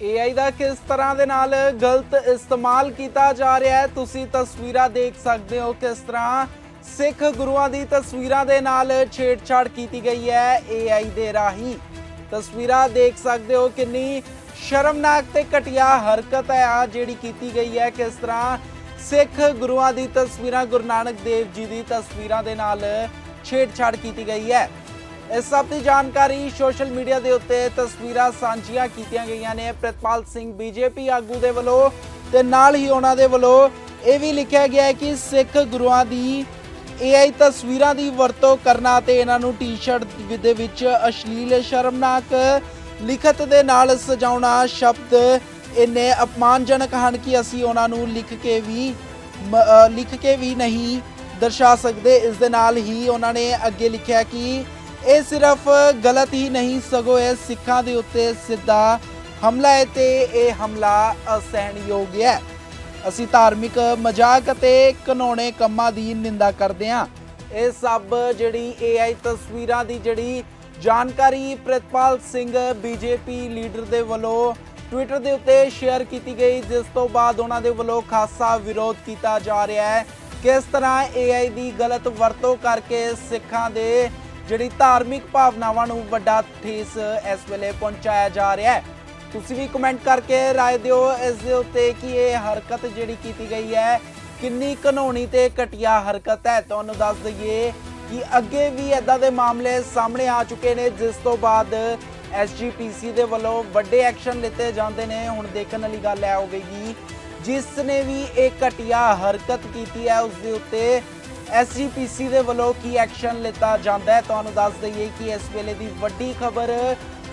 AI ਦਾ ਕਿਸ ਤਰ੍ਹਾਂ ਦੇ ਨਾਲ ਗਲਤ ਇਸਤੇਮਾਲ ਕੀਤਾ ਜਾ ਰਿਹਾ ਹੈ? ਤੁਸੀਂ ਤਸਵੀਰਾਂ ਦੇਖ ਸਕਦੇ ਹੋ ਕਿਸ ਤਰ੍ਹਾਂ ਸਿੱਖ ਗੁਰੂਆਂ ਦੀ ਤਸਵੀਰਾਂ ਦੇ ਨਾਲ ਛੇੜਛਾੜ ਕੀਤੀ ਗਈ ਹੈ AI ਦੇ ਰਾਹੀਂ। ਤਸਵੀਰਾਂ ਦੇਖ ਸਕਦੇ ਹੋ ਕਿੰਨੀ ਸ਼ਰਮਨਾਕ ਤੇ ਘਟੀਆ ਹਰਕਤ ਹੈ ਆ ਜਿਹੜੀ ਕੀਤੀ ਗਈ ਹੈ। ਕਿਸ ਤਰ੍ਹਾਂ ਸਿੱਖ ਗੁਰੂਆਂ ਦੀ ਤਸਵੀਰਾਂ ਗੁਰੂ ਨਾਨਕ ਦੇਵ ਜੀ ਦੀ ਤਸਵੀਰਾਂ ਦੇ ਨਾਲ ਛੇੜਛਾੜ ਕੀਤੀ ਗਈ ਹੈ। ਇਸ ਸਭ ਦੀ ਜਾਣਕਾਰੀ ਸੋਸ਼ਲ ਮੀਡੀਆ ਦੇ ਉੱਤੇ ਤਸਵੀਰਾਂ ਸਾਂਝੀਆਂ ਕੀਤੀਆਂ ਗਈਆਂ ਨੇ। ਪ੍ਰਿਤਪਾਲ ਸਿੰਘ ਬੀਜੇਪੀ ਆਗੂ ਦੇ ਵੱਲੋਂ ਤੇ ਨਾਲ ਹੀ ਉਹਨਾਂ ਦੇ ਵੱਲੋਂ ਇਹ ਵੀ ਲਿਖਿਆ ਗਿਆ ਹੈ ਕਿ ਸਿੱਖ ਗੁਰੂਆਂ ਦੀ AI ਤਸਵੀਰਾਂ ਦੀ ਵਰਤੋਂ ਕਰਨਾ ਤੇ ਇਹਨਾਂ ਨੂੰ ਟੀ-ਸ਼ਰਟ ਦੇ ਵਿੱਚ ਅਸ਼ਲੀਲ ਸ਼ਰਮਨਾਕ ਲਿਖਤ ਦੇ ਨਾਲ ਸਜਾਉਣਾ ਸ਼ਬਦ ਇੰਨੇ ਅਪਮਾਨਜਨਕ ਹਨ ਕਿ ਅਸੀਂ ਉਹਨਾਂ ਨੂੰ ਲਿਖ ਕੇ ਵੀ ਲਿਖ ਕੇ ਵੀ ਨਹੀਂ ਦਰਸਾ ਸਕਦੇ। ਇਸ ਦੇ ਨਾਲ ਹੀ ਉਹਨਾਂ ਨੇ ਅੱਗੇ ਲਿਖਿਆ ਕਿ ਇਹ ਸਿਰਫ ਗਲਤ ਹੀ ਨਹੀਂ, ਸਗੋਂ ਇਹ ਸਿੱਖਾਂ ਦੇ ਉੱਤੇ ਸਿੱਧਾ ਹਮਲਾ ਹੈ ਤੇ ਇਹ ਹਮਲਾ ਅਸਹਿਣਯੋਗ ਹੈ। ਅਸੀਂ ਧਾਰਮਿਕ ਮਜ਼ਾਕ ਅਤੇ ਕਾਨੂੰਨੇ ਕੰਮਾਂ ਦੀ ਨਿੰਦਾ ਕਰਦੇ ਹਾਂ। ਇਹ ਸਭ ਜਿਹੜੀ AI ਤਸਵੀਰਾਂ ਦੀ ਜਿਹੜੀ ਜਾਣਕਾਰੀ ਪ੍ਰਿਤਪਾਲ ਸਿੰਘ ਬੀਜੇਪੀ ਲੀਡਰ ਦੇ ਵੱਲੋਂ ਟਵਿੱਟਰ ਦੇ ਉੱਤੇ ਸ਼ੇਅਰ ਕੀਤੀ ਗਈ, ਜਿਸ ਤੋਂ ਬਾਅਦ ਉਹਨਾਂ ਦੇ ਵੱਲੋਂ ਖਾਸਾ ਵਿਰੋਧ ਕੀਤਾ ਜਾ ਰਿਹਾ ਹੈ। ਕਿਸ ਤਰ੍ਹਾਂ AI ਦੀ ਗਲਤ ਵਰਤੋਂ ਕਰਕੇ ਸਿੱਖਾਂ ਦੇ ਜਿਹੜੀ ਧਾਰਮਿਕ ਭਾਵਨਾਵਾਂ ਨੂੰ ਵੱਡਾ ਠੇਸ ਇਸ ਵੇਲੇ ਪਹੁੰਚਾਇਆ ਜਾ ਰਿਹਾ ਹੈ ਤੁਸੀਂ ਵੀ ਕਮੈਂਟ ਕਰਕੇ رائے ਦਿਓ ਇਸ ਦੇ ਉੱਤੇ ਕਿ ਇਹ ਹਰਕਤ ਜਿਹੜੀ ਕੀਤੀ ਗਈ ਹੈ ਕਿੰਨੀ ਕਾਨੂੰਨੀ ਤੇ ਘਟੀਆ ਹਰਕਤ ਹੈ ਤੁਹਾਨੂੰ ਦੱਸ ਦਈਏ ਕਿ ਅੱਗੇ ਵੀ ਇਦਾਂ ਦੇ ਮਾਮਲੇ ਸਾਹਮਣੇ ਆ ਚੁੱਕੇ ਨੇ ਜਿਸ ਤੋਂ ਬਾਅਦ ਐਸਜੀਪੀਸੀ ਦੇ ਵੱਲੋਂ ਵੱਡੇ ਐਕਸ਼ਨ ਲਿੱਤੇ ਜਾਂਦੇ ਨੇ ਹੁਣ ਦੇਖਣ ਵਾਲੀ ਗੱਲ ਹੈ ਹੋਵੇਗੀ ਜਿਸ ਨੇ ਵੀ ਇਹ ਘਟੀਆ ਹਰਕਤ ਕੀਤੀ ਹੈ ਉਸ ਦੇ ਉੱਤੇ ਐਸਜੀਪੀਸੀ ਦੇ ਵੱਲੋਂ ਕੀ ਐਕਸ਼ਨ ਲਿੱਤਾ ਜਾਂਦਾ ਹੈ? ਤੁਹਾਨੂੰ ਦੱਸ ਦਈਏ ਕਿ ਇਸ ਵੇਲੇ ਦੀ ਵੱਡੀ ਖਬਰ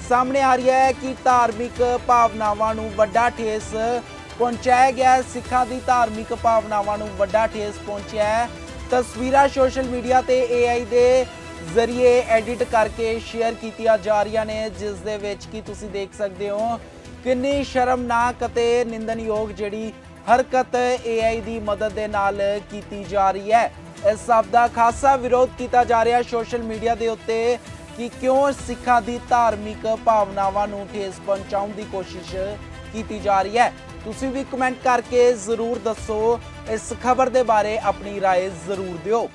ਸਾਹਮਣੇ ਆ ਰਹੀ ਹੈ ਕਿ ਧਾਰਮਿਕ ਭਾਵਨਾਵਾਂ ਨੂੰ ਵੱਡਾ ਠੇਸ ਪਹੁੰਚਾਇਆ ਗਿਆ ਸਿੱਖਾਂ ਦੀ ਧਾਰਮਿਕ ਭਾਵਨਾਵਾਂ ਨੂੰ ਵੱਡਾ ਠੇਸ ਪਹੁੰਚਿਆ ਹੈ। ਤਸਵੀਰਾਂ ਸੋਸ਼ਲ ਮੀਡੀਆ ਤੇ AI ਦੇ ਜ਼ਰੀਏ ਐਡਿਟ ਕਰਕੇ ਸ਼ੇਅਰ ਕੀਤੀਆਂ ਜਾ ਰਹੀਆਂ ਨੇ, ਜਿਸ ਦੇ ਵਿੱਚ ਕੀ ਤੁਸੀਂ ਦੇਖ ਸਕਦੇ ਹੋ? ਕਿੰਨੀ ਸ਼ਰਮਨਾਕ ਅਤੇ ਨਿੰਦਨਯੋਗ ਜਿਹੜੀ ਹਰਕਤ AI ਦੀ ਮਦਦ ਦੇ ਨਾਲ ਕੀਤੀ ਜਾ ਰਹੀ ਹੈ ਇਸ ਸਭ ਦਾ ਖਾਸਾ ਵਿਰੋਧ ਕੀਤਾ ਜਾ ਰਿਹਾ ਸੋਸ਼ਲ ਮੀਡੀਆ ਦੇ ਉੱਤੇ ਕਿ ਕਿਉਂ ਸਿੱਖਾਂ ਦੀ ਧਾਰਮਿਕ ਭਾਵਨਾਵਾਂ ਨੂੰ ਠੇਸ ਪਹੁੰਚਾਉਣ ਦੀ ਕੋਸ਼ਿਸ਼ ਕੀਤੀ ਜਾ ਰਹੀ ਹੈ ਤੁਸੀਂ ਵੀ ਕਮੈਂਟ ਕਰਕੇ ਜ਼ਰੂਰ ਦੱਸੋ ਇਸ ਖਬਰ ਦੇ ਬਾਰੇ ਆਪਣੀ رائے ਜ਼ਰੂਰ ਦਿਓ